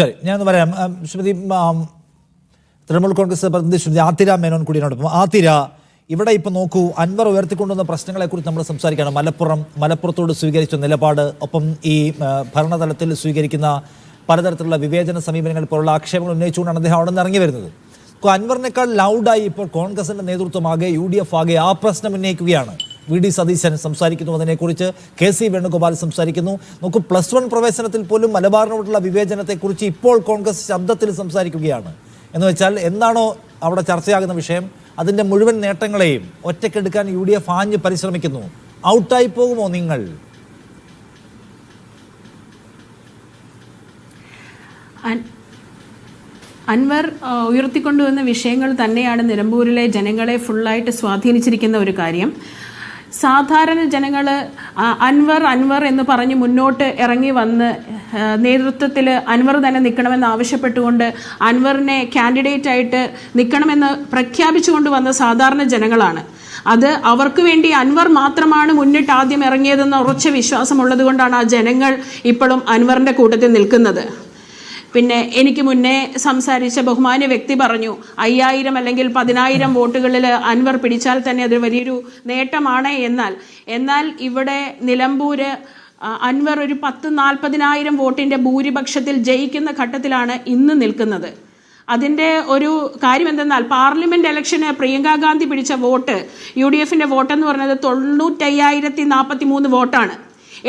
ശരി ഞാനൊന്ന് പറയാം. ശ്രീമതി തൃണമൂൽ കോൺഗ്രസ് പ്രതിനിധി ശ്രീമതി ആതിര മേനോൻ കൂടി എന്നോടൊപ്പം ആതിര ഇവിടെ ഇപ്പം നോക്കൂ അൻവർ ഉയർത്തിക്കൊണ്ടുവന്ന പ്രശ്നങ്ങളെക്കുറിച്ച് നമ്മൾ സംസാരിക്കുകയാണ്. മലപ്പുറം മലപ്പുറത്തോട് സ്വീകരിച്ച നിലപാട് ഒപ്പം ഈ ഭരണതലത്തിൽ സ്വീകരിക്കുന്ന പലതരത്തിലുള്ള വിവേചന സമീപനങ്ങൾ പോലുള്ള ആക്ഷേപങ്ങൾ ഉന്നയിച്ചുകൊണ്ടാണ് അദ്ദേഹം അവിടെ നിന്ന് ഇറങ്ങി വരുന്നത്. അൻവറിനേക്കാൾ ലൗഡായി ഇപ്പോൾ കോൺഗ്രസിന്റെ നേതൃത്വമാകെ യു ഡി എഫ് ആകെ ആ പ്രശ്നം ഉന്നയിക്കുകയാണ്. വി ഡി സതീശൻ സംസാരിക്കുന്നു. അതിനെക്കുറിച്ച് കെ സി വേണുഗോപാൽ സംസാരിക്കുന്നു. നോക്കൂ പ്ലസ് വൺ പ്രവേശനത്തിൽ പോലും മലബാറിനോടുള്ള വിവേചനത്തെക്കുറിച്ച് ഇപ്പോൾ കോൺഗ്രസ് ശബ്ദത്തിൽ സംസാരിക്കുകയാണ്. എന്ന് വെച്ചാൽ എന്താണോ അവിടെ ചർച്ചയാകുന്ന വിഷയം അതിന്റെ മുഴുവൻ നേട്ടങ്ങളെയും ഒറ്റക്കെടുക്കാൻ യു ഡി എഫ് ആഞ്ഞ് പരിശ്രമിക്കുന്നു. ഔട്ടായി പോകുമോ നിങ്ങൾ? അൻ- അൻവർ ഉയർത്തിക്കൊണ്ടുവന്ന വിഷയങ്ങൾ തന്നെയാണ് നിലമ്പൂരിലെ ജനങ്ങളെ ഫുള്ളായിട്ട് സ്വാധീനിച്ചിരിക്കുന്ന ഒരു കാര്യം. സാധാരണ ജനങ്ങൾ അൻവർ അൻവർ എന്ന് പറഞ്ഞ് മുന്നോട്ട് ഇറങ്ങി വന്ന് നേതൃത്വത്തിൽ അൻവർ തന്നെ നിൽക്കണമെന്ന് ആവശ്യപ്പെട്ടുകൊണ്ട് അൻവറിനെ കാൻഡിഡേറ്റ് ആയിട്ട് നിൽക്കണമെന്ന് പ്രഖ്യാപിച്ചുകൊണ്ട് വന്ന സാധാരണ ജനങ്ങളാണ്. അത് അവർക്ക് വേണ്ടി അൻവർ മാത്രമാണ് മുന്നിട്ട് ആദ്യം ഇറങ്ങിയതെന്ന ഉറച്ച വിശ്വാസമുള്ളത് കൊണ്ടാണ് ആ ജനങ്ങൾ ഇപ്പോഴും അൻവറിന്റെ കൂട്ടത്തിൽ നിൽക്കുന്നത്. പിന്നെ എനിക്ക് മുന്നേ സംസാരിച്ച ബഹുമാന്യ വ്യക്തി പറഞ്ഞു അയ്യായിരം അല്ലെങ്കിൽ പതിനായിരം വോട്ടുകളിൽ അൻവർ പിടിച്ചാൽ തന്നെ അത് വലിയൊരു നേട്ടമാണ് എന്നാൽ എന്നാൽ ഇവിടെ നിലമ്പൂര് അൻവർ ഒരു പത്ത് നാൽപ്പതിനായിരം വോട്ടിന്റെ ഭൂരിപക്ഷത്തിൽ ജയിക്കുന്ന ഘട്ടത്തിലാണ് ഇന്ന് നിൽക്കുന്നത്. അതിന്റെ ഒരു കാര്യം എന്തെന്നാൽ പാർലമെന്റ് ഇലക്ഷന് പ്രിയങ്ക ഗാന്ധി പിടിച്ച വോട്ട് യു ഡി എഫിന്റെ വോട്ടെന്ന് പറഞ്ഞത് തൊണ്ണൂറ്റയ്യായിരത്തി നാൽപ്പത്തി മൂന്ന് വോട്ടാണ്.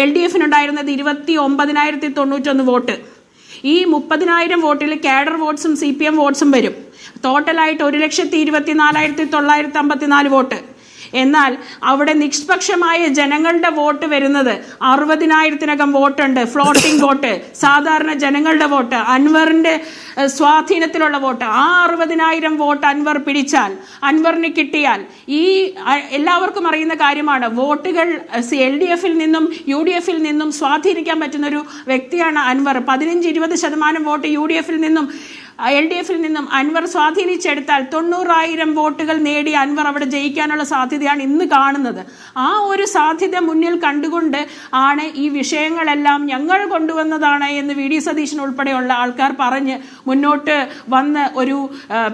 എൽ ഡി എഫിനുണ്ടായിരുന്നത് ഇരുപത്തി ഒമ്പതിനായിരത്തി തൊണ്ണൂറ്റൊന്ന് വോട്ട്. ഈ മുപ്പതിനായിരം വോട്ടിൽ കാഡർ വോട്ട്സും സി പി എം വോട്ട്സും വരും. ടോട്ടലായിട്ട് ഒരു ലക്ഷത്തി ഇരുപത്തി നാലായിരത്തി തൊള്ളായിരത്തി അമ്പത്തിനാല് വോട്ട്. എന്നാൽ അവിടെ നിഷ്പക്ഷമായ ജനങ്ങളുടെ വോട്ട് വരുന്നത് അറുപതിനായിരത്തിനകം വോട്ടുണ്ട് ഫ്ലോട്ടിംഗ് വോട്ട് സാധാരണ ജനങ്ങളുടെ വോട്ട് അൻവറിന്റെ സ്വാധീനത്തിലുള്ള വോട്ട്. ആ അറുപതിനായിരം വോട്ട് അൻവർ പിടിച്ചാൽ അൻവറിന് കിട്ടിയാൽ ഈ എല്ലാവർക്കും അറിയുന്ന കാര്യമാണ്. വോട്ടുകൾ എൽ ഡി എഫിൽ നിന്നും യു ഡി എഫിൽ നിന്നും സ്വാധീനിക്കാൻ പറ്റുന്ന ഒരു വ്യക്തിയാണ് അൻവർ. പതിനഞ്ച് ഇരുപത് ശതമാനം വോട്ട് യു ഡി എഫിൽ നിന്നും എൽ ഡി എഫിൽ നിന്നും അൻവർ സ്വാധീനിച്ചെടുത്താൽ തൊണ്ണൂറായിരം വോട്ടുകൾ നേടി അൻവർ അവിടെ ജയിക്കാനുള്ള സാധ്യതയാണ് ഇന്ന് കാണുന്നത്. ആ ഒരു സാധ്യത മുന്നിൽ കണ്ടുകൊണ്ട് ആണ് ഈ വിഷയങ്ങളെല്ലാം ഞങ്ങൾ കൊണ്ടുവന്നതാണ് എന്ന് വി ഡി സതീശൻ ഉൾപ്പെടെയുള്ള ആൾക്കാർ പറഞ്ഞ് മുന്നോട്ട് വന്ന് ഒരു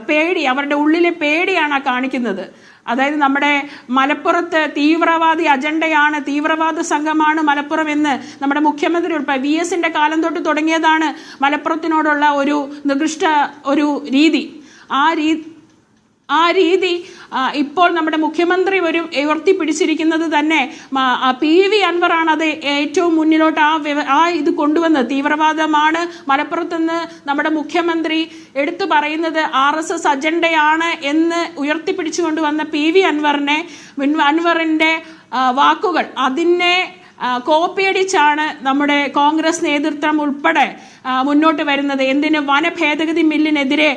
പേടി അവരുടെ ഉള്ളിലെ പേടിയാണ് കാണിക്കുന്നത്. അതായത് നമ്മുടെ മലപ്പുറത്ത് തീവ്രവാദി അജണ്ടയാണ് തീവ്രവാദ സംഘമാണ് മലപ്പുറം എന്ന് നമ്മുടെ മുഖ്യമന്ത്രി ഉൾപ്പെടെ വി എസിന്റെ കാലം തൊട്ട് തുടങ്ങിയതാണ് മലപ്പുറത്തിനോടുള്ള ഒരു നികൃഷ്ട ഒരു രീതി. ആ രീ ആ രീതി ഇപ്പോൾ നമ്മുടെ മുഖ്യമന്ത്രി ഒരു ഉയർത്തിപ്പിടിച്ചിരിക്കുന്നത് തന്നെ പി വി അൻവറാണ് അത് ഏറ്റവും മുന്നിലോട്ട് ആ ആ ഇത് കൊണ്ടുവന്നത്. തീവ്രവാദമാണ്. മലപ്പുറത്തുനിന്ന് നമ്മുടെ മുഖ്യമന്ത്രി എടുത്തു പറയുന്നത് ആർ എസ് എസ് അജണ്ടയാണ് എന്ന് ഉയർത്തിപ്പിടിച്ചുകൊണ്ട് വന്ന പി വി അൻവറിനെ അൻവറിന്റെ വാക്കുകൾ. അതിനെ കോപ്പിയടിച്ചാണ് നമ്മുടെ കോൺഗ്രസ് നേതൃത്വം ഉൾപ്പെടെ മുന്നോട്ട് വരുന്നത്. എന്തിന്? വന ഭേദഗതി മില്ലിനെതിരെ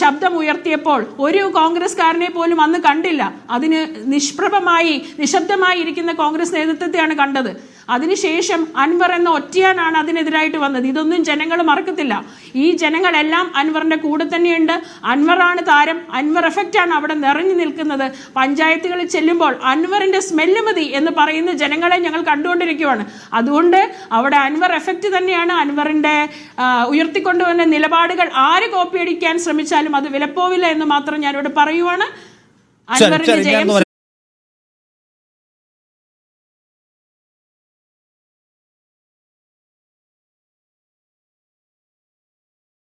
ശബ്ദമുയർത്തിയപ്പോൾ ഒരു കോൺഗ്രസ്കാരനെ പോലും അന്ന് കണ്ടില്ല. അതിന് നിഷ്പ്രഭമായി നിശബ്ദമായി ഇരിക്കുന്ന കോൺഗ്രസ് നേതൃത്വത്തെയാണ് കണ്ടത്. അതിനുശേഷം അൻവർ എന്ന ഒറ്റയാനാണ് അതിനെതിരായിട്ട് വന്നത്. ഇതൊന്നും ജനങ്ങൾ മറക്കത്തില്ല. ഈ ജനങ്ങളെല്ലാം അൻവറിന്റെ കൂടെ തന്നെയുണ്ട്. അൻവറാണ് താരം. അൻവർ എഫക്റ്റാണ് അവിടെ നിറഞ്ഞു നിൽക്കുന്നത്. പഞ്ചായത്തുകളിൽ ചെല്ലുമ്പോൾ അൻവറിന്റെ സ്മെല്ല് മതി എന്ന് പറയുന്ന ജനങ്ങളെ ഞങ്ങൾ കണ്ടുകൊണ്ടിരിക്കുകയാണ് അതുകൊണ്ട് അവിടെ അൻവർ എഫക്റ്റ് തന്നെയാണ് അൻവറിന്റെ ഉയർത്തിക്കൊണ്ടുവന്ന നിലപാടുകൾ. ആര് കോപ്പിയടിക്കാൻ ശ്രമിച്ചാലും അത് വിലപ്പോവില്ല എന്ന് മാത്രം ഞാനിവിടെ പറയുവാണ്. അൻവറിന്റെ ജയം